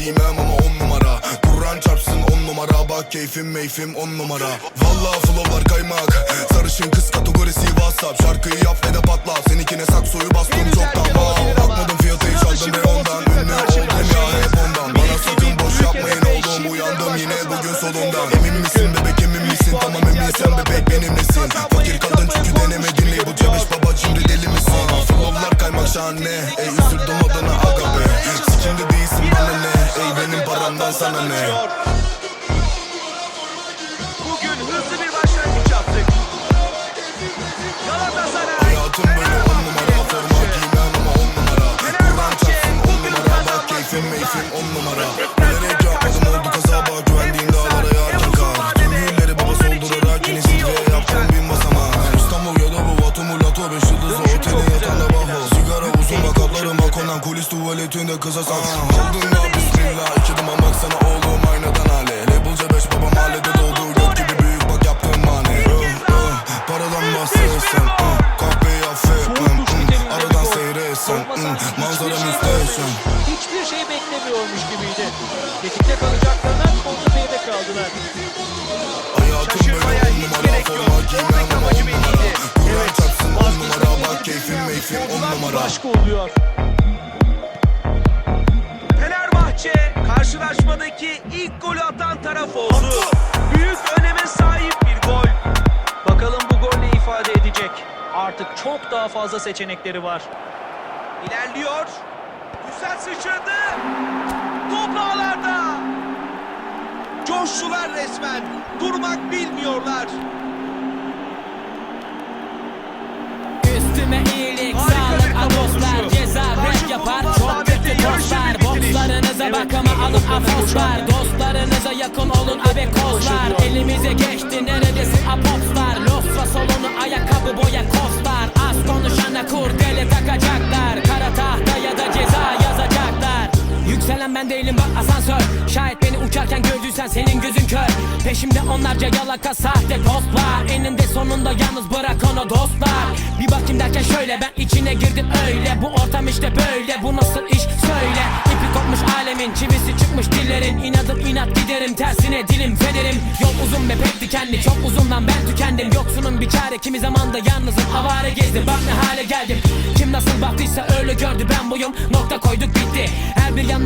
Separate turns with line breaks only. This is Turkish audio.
Giymem ama on numara. Kur'an çarpsın on numara. Bak keyfim meyfim on numara. Valla flowlar kaymak. Sarışın kız kategorisi whatsapp. Şarkıyı yap ve de patla. Seninkine saksoyu bastım çoktan. wow. Bakmadım fiyatı hiç aldım. Ve ondan Ünlü oldum ya hep ondan. Bana sakın boş yapmayın oğlum Uyandım yine bugün solundan Emin misin bebek emin misin? Tamam eminsen bebek benim nesin Fakir kadın çünkü denemedin Bu cebiş baba şimdi deli misin? Flowlar kaymak şahane. Ey üzüldüm adına aga be. Sikimde değilsin bana ne Paramdan sana ne?
Bugün hızlı bir başlangıç yaptık. Galatasaray
Hayatım böyle on numara Forma giymem ama on numara. Kur'an çarpsın on numara Bak keyfim meyfim on numara. Bilerek yapmadım oldu kaza bak Güvendiğim dağlara yağarken kar Tüm hülleri baba soldurarak Yine zirveye yaptım bin basamağa. İstanbul ya da bu Vatumulato Beş yıldızlı oteli yatağında baho Sigara uzun bakaplarıma konan Kulis tuvaletinde kıza sak Aldın ya bismillah. İki duman baksana oğlum aynadan hale Labelce beş baba mahallede doldu Gök gibi büyük bak yaptığım mani. Uh, uh, Paradan bahsetsen uh, Kahveyi affetmem. Uh, Aradan seyretsen uh, Manzara müsteşem
Hiçbir şey beklemiyormuş gibiydi. Tetikte kalacaklarından kontrpeyde kaldılar.
Hayatım böyle on
hiç
numara
gerek yok.
Forma giymem ama on numara. Kur'an
Evet,
çarpsın on numara Bak keyfim meyfim on numara.
başka oluyor.
Karşılaşmadaki ilk golü atan taraf oldu. Büyük öneme sahip bir gol.
Bakalım bu gol ne ifade edecek. Artık çok daha fazla seçenekleri var.
İlerliyor. Güzel sıçradı. Top ağlarda. Coştular resmen. Durmak bilmiyorlar.
Boşaldı.
Dostlarınıza yakın olun abekoslar. Elimize geçti neredesin apopslar Losra solunu ayakkabı boya kostlar. Az konuşana kurdele takacaklar. Kara tahta ya da ceza yazacaklar. Yükselen ben değilim bak asansör. Şayet beni uçarken gördüysen senin gözün kör. Peşimde onlarca yalaka sahte dostlar. Eninde sonunda yalnız bırak onu dostlar. Bir bakayım derken şöyle ben içine girdim öyle. Bu ortam işte böyle bu nasıl iş söyle İnadım inat giderim tersine dilim federim. Yol uzun ve pek dikenli çok uzundan ben tükendim. Yoksunun bir çare kimi zamanda yalnızım. Avare gezdim Bak ne hale geldim. Kim nasıl baktıysa öyle gördü ben buyum. Nokta koyduk bitti. Her bir yan